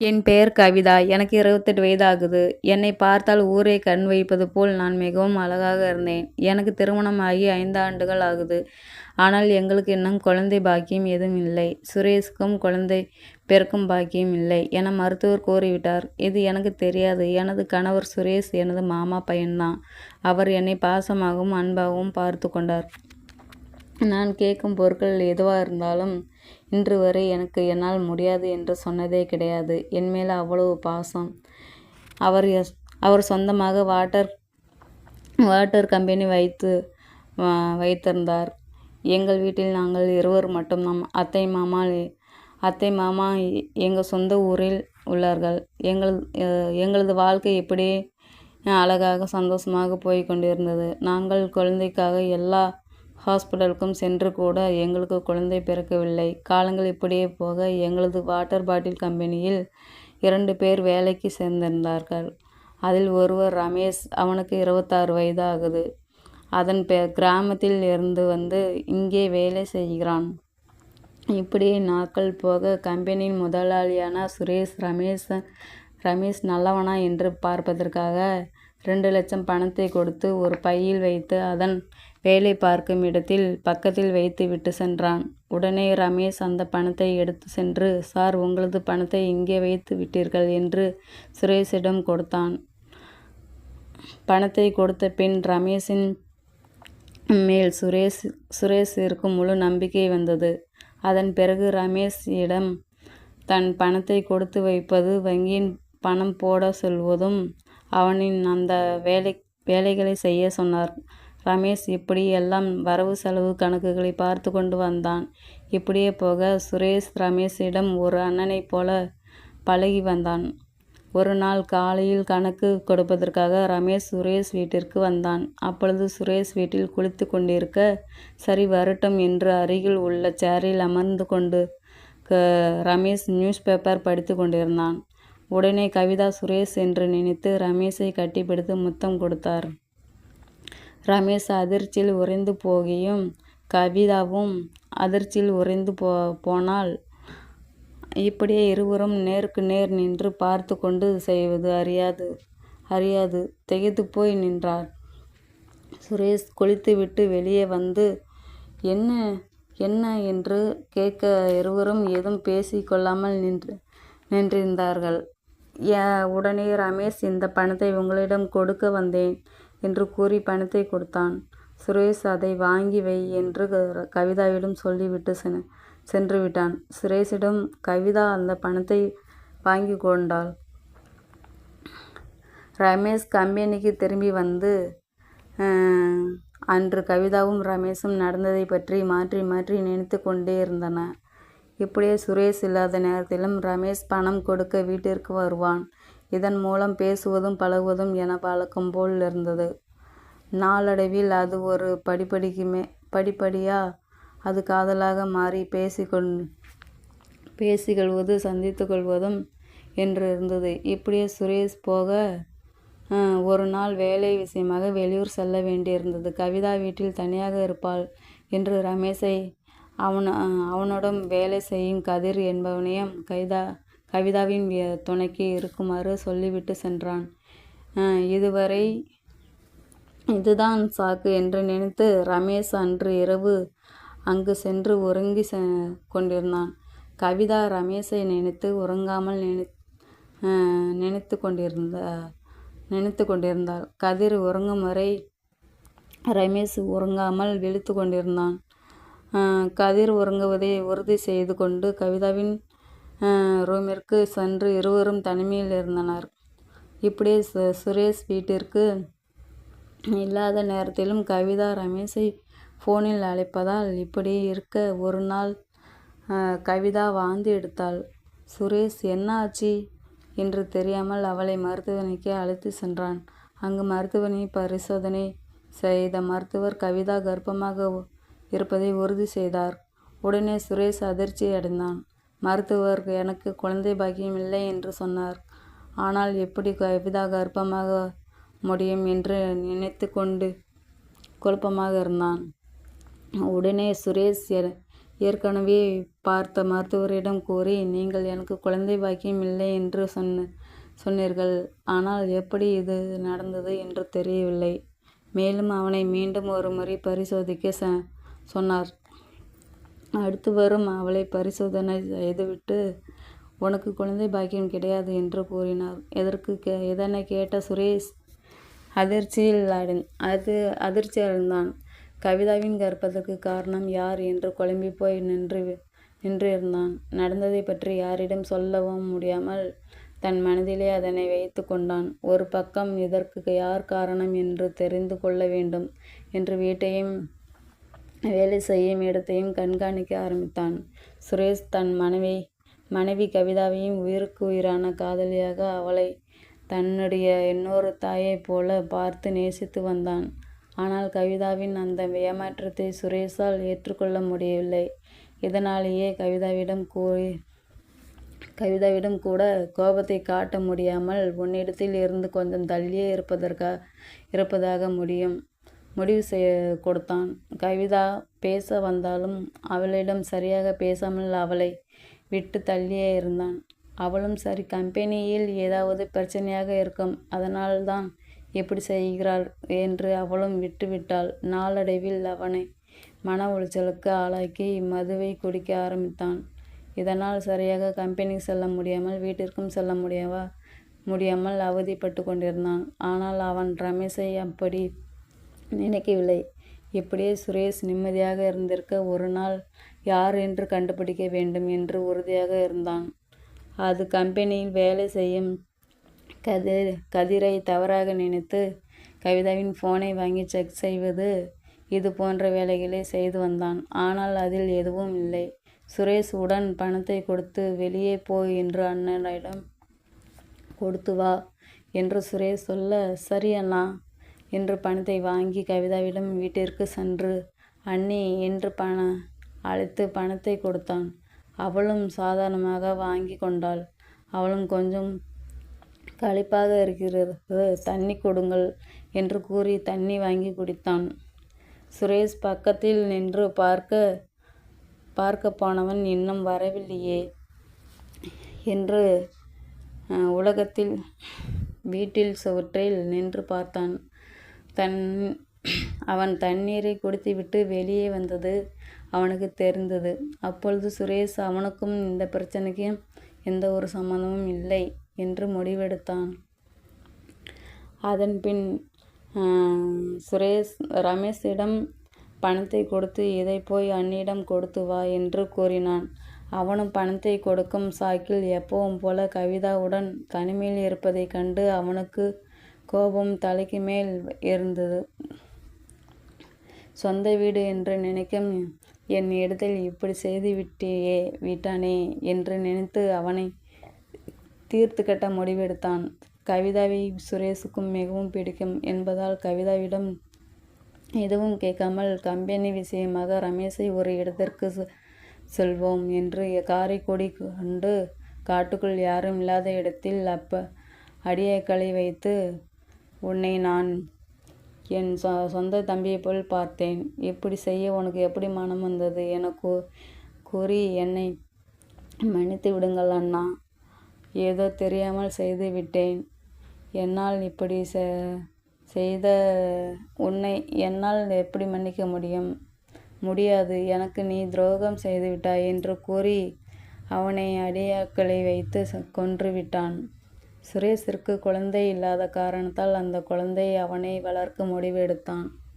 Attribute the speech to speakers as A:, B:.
A: என் பெயர் கவிதா. எனக்கு இருபத்தெட்டு வயதாகுது. என்னை பார்த்தால் ஊரே கண் வைப்பது போல் நான் மிகவும் அழகாக இருந்தேன். எனக்கு திருமணமாகி ஐந்தாண்டுகள் ஆகுது. ஆனால் எங்களுக்கு இன்னும் குழந்தை பாக்கியம் எதுவும் இல்லை. சுரேஷுக்கும் குழந்தை பிறக்கும் பாக்கியம் இல்லை என மருத்துவர் கூறிவிட்டார். இது எனக்கு தெரியாது. எனது கணவர் சுரேஷ் எனது மாமா பையன்தான். அவர் என்னை பாசமாகவும் அன்பாகவும் பார்த்து கொண்டார். நான் கேட்கும் பொருட்கள் எதுவாக இருந்தாலும் இன்று வரை எனக்கு என்னால் முடியாது என்று சொன்னதே கிடையாது. என்மேல் அவ்வளவு பாசம். அவர் அவர் சொந்தமாக வாட்டர் வாட்டர் கம்பெனி வைத்து வைத்திருந்தார். எங்கள் வீட்டில் நாங்கள் இருவர் மட்டும் நம் அத்தை மாமா அத்தை மாமா எங்கள் சொந்த ஊரில் உள்ளார்கள். எங்கள் எங்களது வாழ்க்கை இப்படியே அழகாக சந்தோஷமாக போய் கொண்டிருந்தது. நாங்கள் குழந்தைக்காக எல்லா ஹாஸ்பிட்டலுக்கும் சென்று கூட எங்களுக்கு குழந்தை பிறக்கவில்லை. காலங்கள் இப்படியே போக எங்களது வாட்டர் பாட்டில் கம்பெனியில் இரண்டு பேர் வேலைக்கு சேர்ந்திருந்தார்கள். அதில் ஒருவர் ரமேஷ். அவனுக்கு இருபத்தாறு வயது ஆகுது. அதன் கிராமத்தில் இருந்து வந்து இங்கே வேலை செய்கிறான். இப்படியே நாட்கள் போக கம்பெனியின் முதலாளியான சுரேஷ் ரமேஷ் ரமேஷ் நல்லவனா என்று பார்ப்பதற்காக ரெண்டு லட்சம் பணத்தை கொடுத்து ஒரு பையில் வைத்து அதன் வேலை பார்க்கும் இடத்தில் பக்கத்தில் வைத்து விட்டு சென்றான். உடனே ரமேஷ் அந்த பணத்தை எடுத்து சென்று சார் உங்களது பணத்தை இங்கே வைத்து விட்டீர்கள் என்று சுரேஷிடம் கொடுத்தான். பணத்தை கொடுத்த பின் ரமேஷின் மேல் சுரேஷ் சுரேஷிற்கு முழு நம்பிக்கை வந்தது. அதன் பிறகு ரமேஷ் இடம் தன் பணத்தை கொடுத்து வைப்பது வங்கியின் பணம் போட சொல்வதும் அவனின் அந்த வேலை வேலைகளை செய்ய சொன்னார். ரமேஷ் இப்படி எல்லாம் வரவு செலவு கணக்குகளை பார்த்து கொண்டு வந்தான். இப்படியே போக சுரேஷ் ரமேஷிடம் ஒரு அண்ணனைப் போல பழகி வந்தான். ஒரு நாள் காலையில் கணக்கு கொடுப்பதற்காக ரமேஷ் சுரேஷ் வீட்டிற்கு வந்தான். அப்பொழுது சுரேஷ் வீட்டில் குளித்து கொண்டிருக்க சரி வரட்டும் என்று அருகில் உள்ள சேரில் அமர்ந்து கொண்டு ரமேஷ் நியூஸ் பேப்பர் படித்து கொண்டிருந்தான். உடனே கவிதா சுரேஷ் என்று நினைத்து ரமேஷை கட்டிப்பிடித்து முத்தம் கொடுத்தார். ரமேஷ் அதிர்ச்சியில் உறைந்து போகியும் கவிதாவும் அதிர்ச்சியில் உறைந்து போ போனாள். இப்படியே இருவரும் நேருக்கு நேர் நின்று பார்த்து கொண்டு செய்வது அறியாது அறியாது திகைத்து போய் நின்றார். சுரேஷ் குளித்துவிட்டு வெளியே வந்து என்ன என்ன என்று கேட்க இருவரும் ஏதும் பேசி கொள்ளாமல் நின்று நின்றிருந்தார்கள். உடனே ரமேஷ் இந்த பணத்தை உங்களிடம் கொடுக்க வந்தேன் என்று கூறி பணத்தை கொடுத்தான். சுரேஷ் அதை வாங்கி வை என்று கவிதாவிடம் சொல்லிவிட்டு சென்று விட்டான். சுரேஷிடம் கவிதா அந்த பணத்தை வாங்கி கொண்டாள். ரமேஷ் கம்பெனிக்கு திரும்பி வந்து அன்று கவிதாவும் ரமேஷும் நடந்ததைப் பற்றி மாற்றி மாற்றி நினைத்துக் இருந்தன இப்படியே சுரேஷ் இல்லாத நேரத்திலும் ரமேஷ் பணம் கொடுக்க வீட்டிற்கு வருவான். இதன் மூலம் பேசுவதும் பழகுவதும் என வழக்கம் போல் இருந்தது. நாளடைவில் அது ஒரு படிப்படிக்குமே படிப்படியாக அது காதலாக மாறி பேசிக்கொள் பேசிக்கொள்வது சந்தித்து கொள்வதும் என்று இருந்தது. இப்படியே சுரேஷ் போக ஒரு நாள் வேலை விஷயமாக வெளியூர் செல்ல வேண்டியிருந்தது. கவிதா வீட்டில் தனியாக இருப்பாள் என்று ரமேஷை அவன் அவனுடன் வேலை செய்யும் கதிர் என்பவனையும் கைதா கவிதாவின் துணைக்கு இருக்குமாறு சொல்லிவிட்டு சென்றான். இதுவரை இதுதான் சாக்கு என்று நினைத்து ரமேஷ் அன்று இரவு அங்கு சென்று உறங்கிக் கொண்டிருந்தான். கவிதா ரமேஷை நினைத்து உறங்காமல் நினை நினைத்து கொண்டிருந்த நினைத்து கொண்டிருந்தாள். கதிர் உறங்கும் வரை ரமேஷ் உறங்காமல் விழித்து கொண்டிருந்தான். கதிர் உறங்குவதை உறுதி செய்து கொண்டு கவிதாவின் ரூமிற்கு சென்று இருவரும் தனிமையில் இருந்தனர். இப்படியே சு சுரேஷ் வீட்டிற்கு இல்லாத நேரத்திலும் கவிதா ரமேஷை ஃபோனில் அழைப்பதால் இப்படி இருக்க ஒரு நாள் கவிதா வாந்தி எடுத்தாள். சுரேஷ் என்ன ஆச்சு என்று தெரியாமல் அவளை மருத்துவமனைக்கு அழைத்து சென்றான். அங்கு மருத்துவனை பரிசோதனை செய்த மருத்துவர் கவிதா கர்ப்பமாக இருப்பதை உறுதி செய்தார். உடனே சுரேஷ் அதிர்ச்சி அடைந்தான். மருத்துவர் எனக்கு குழந்தை பாக்கியம் இல்லை என்று சொன்னார். ஆனால் எப்படி கவிதா கர்ப்பமாக முடியும் என்று நினைத்து கொண்டு குழப்பமாக இருந்தான். உடனே சுரேஷ் ஏற்கனவே பார்த்த மருத்துவரிடம் கூறி நீங்கள் எனக்கு குழந்தை பாக்கியம் இல்லை என்று சொன்ன சொன்னீர்கள் ஆனால் எப்படி இது நடந்தது என்று தெரியவில்லை மேலும் அவனை மீண்டும் ஒரு முறை பரிசோதிக்க ச சொன்னார் அடுத்து வரும் அவளை பரிசோதனை செய்துவிட்டு உனக்கு குழந்தை பாக்கியம் கிடையாது என்று கூறினார். எதற்கு கே இதனை கேட்ட சுரேஷ்? அதிர்ச்சியில் அடை அது அதிர்ச்சி அடைந்தான். கவிதாவின் கற்பதற்கு காரணம் யார்? என்று குழம்பி போய் நின்று நின்றிருந்தான் நடந்ததை பற்றி யாரிடம் சொல்லவும் முடியாமல் தன் மனதிலே அதனை வைத்து கொண்டான். ஒரு பக்கம் இதற்கு யார் காரணம் என்று தெரிந்து கொள்ள வேண்டும் என்று வீட்டையும் வேலை செய்யும் இடத்தையும் கண்காணிக்க ஆரம்பித்தான். சுரேஷ் தன் மனைவி மனைவி கவிதாவையும் உயிருக்கு உயிரான காதலியாக அவளை தன்னுடைய இன்னொரு தாயைப் போல பார்த்து நேசித்து வந்தான். ஆனால் கவிதாவின் அந்த ஏமாற்றத்தை சுரேஷால் ஏற்றுக்கொள்ள முடியவில்லை. இதனாலேயே கவிதாவிடம் கூறி கவிதாவிடம் கூட கோபத்தை காட்ட முடியாமல் உன்னிடத்தில் இருந்து கொஞ்சம் தள்ளியே இருப்பதற்கா இருப்பதாக முடியும். முடிவு செய்ய கொடுத்தான். கவிதா பேச வந்தாலும் அவளிடம் சரியாக பேசாமல் அவளை விட்டு தள்ளியே இருந்தான். அவளும் சரி கம்பெனியில் ஏதாவது பிரச்சனையாக இருக்கும் அதனால்தான் எப்படி செய்கிறாள் என்று அவளும் விட்டுவிட்டாள் நாளடைவில் அவனை மன உளைச்சலுக்கு ஆளாக்கி மதுவை குடிக்க ஆரம்பித்தான். இதனால் சரியாக கம்பெனிக்கு செல்ல முடியாமல் வீட்டிற்கும் செல்ல முடியவா முடியாமல் அவதிப்பட்டு கொண்டிருந்தான். ஆனால் அவன் ரமேஷை அப்படி நினைக்கவில்லை. இப்படியே சுரேஷ் நிம்மதியாக இருந்திருக்க ஒரு நாள் யார் என்று கண்டுபிடிக்க வேண்டும் என்று உறுதியாக இருந்தான். அது கம்பெனியில் வேலை செய்யும் கதிர் கதிரை தவறாக நினைத்து கவிதாவின் ஃபோனை வாங்கி செக் செய்வது இது போன்ற வேலைகளை செய்து வந்தான். ஆனால் அதில் எதுவும் இல்லை. சுரேஷ் உடன் பணத்தை கொடுத்து வெளியே போ என்று அண்ணனிடம் கொடுத்து வா என்று சுரேஷ் சொல்ல சரி அண்ணா என்று பணத்தை வாங்கி கவிதாவிடம் வீட்டிற்கு சென்று அண்ணி என்று பண அழைத்து பணத்தை கொடுத்தான். அவளும் சாதாரணமாக வாங்கி கொண்டாள். அவளும் கொஞ்சம் களிப்பாக இருக்கிறது தண்ணி கொடுங்கள் என்று கூறி தண்ணி வாங்கி குடித்தான். சுரேஷ் பக்கத்தில் நின்று பார்க்க பார்க்க போனவன் இன்னும் வரவில்லையே என்று உலகத்தில் வீட்டில் சுவற்றில் நின்று பார்த்தான். தன் அவன் தண்ணீரை குடித்துவிட்டு வெளியே வந்தது அவனுக்கு தெரிந்தது. அப்பொழுது சுரேஷ் அவனுக்கும் இந்த பிரச்சனைக்கும் எந்த ஒரு சம்மந்தமும் இல்லை என்று முடிவெடுத்தான். அதன் பின் சுரேஷ் ரமேஷிடம் பணத்தை கொடுத்து இதை போய் அண்ணிடம் கொடுத்து வா என்று கூறினான். அவனும் பணத்தை கொடுக்கும் சாக்கில் எப்பவும் போல கவிதாவுடன் தனிமையில் இருப்பதைக் கண்டு அவனுக்கு கோபம் தலைக்கு மேல் இருந்தது சொந்த வீடு என்று நினைக்கும் என் இடத்தில் இப்படி செய்து விட்டேயே விட்டானே என்று நினைத்து அவனை தீர்த்து கட்ட முடிவெடுத்தான். கவிதாவை சுரேஷுக்கும் மிகவும் பிடிக்கும் என்பதால் கவிதாவிடம் எதுவும் கேட்காமல் கம்பெனி விஷயமாக ரமேஷை ஒரு இடத்திற்கு செல்வோம் என்று காரை கொடி கொண்டு காட்டுக்குள் யாரும் இல்லாத இடத்தில் அப்ப அடியக்களை வைத்து உன்னை நான் என் சொ சொந்த தம்பியைப் போல் பார்த்தேன். இப்படி செய்ய உனக்கு எப்படி மனம் வந்தது? என கூ கூறி என்னை மன்னித்து விடுங்கள் அண்ணா. ஏதோ தெரியாமல் செய்து விட்டேன். என்னால் இப்படி செய்த உன்னை என்னால் எப்படி மன்னிக்க முடியும்? முடியாது. எனக்கு நீ துரோகம் செய்துவிட்டாய் என்று கூறி அவனை அடியாட்களை வைத்து கொன்று விட்டான். சுரேஷிற்கு குழந்தை இல்லாத காரணத்தால் அந்த குழந்தையை அவனே வளர்க்க முடிவெடுத்தான்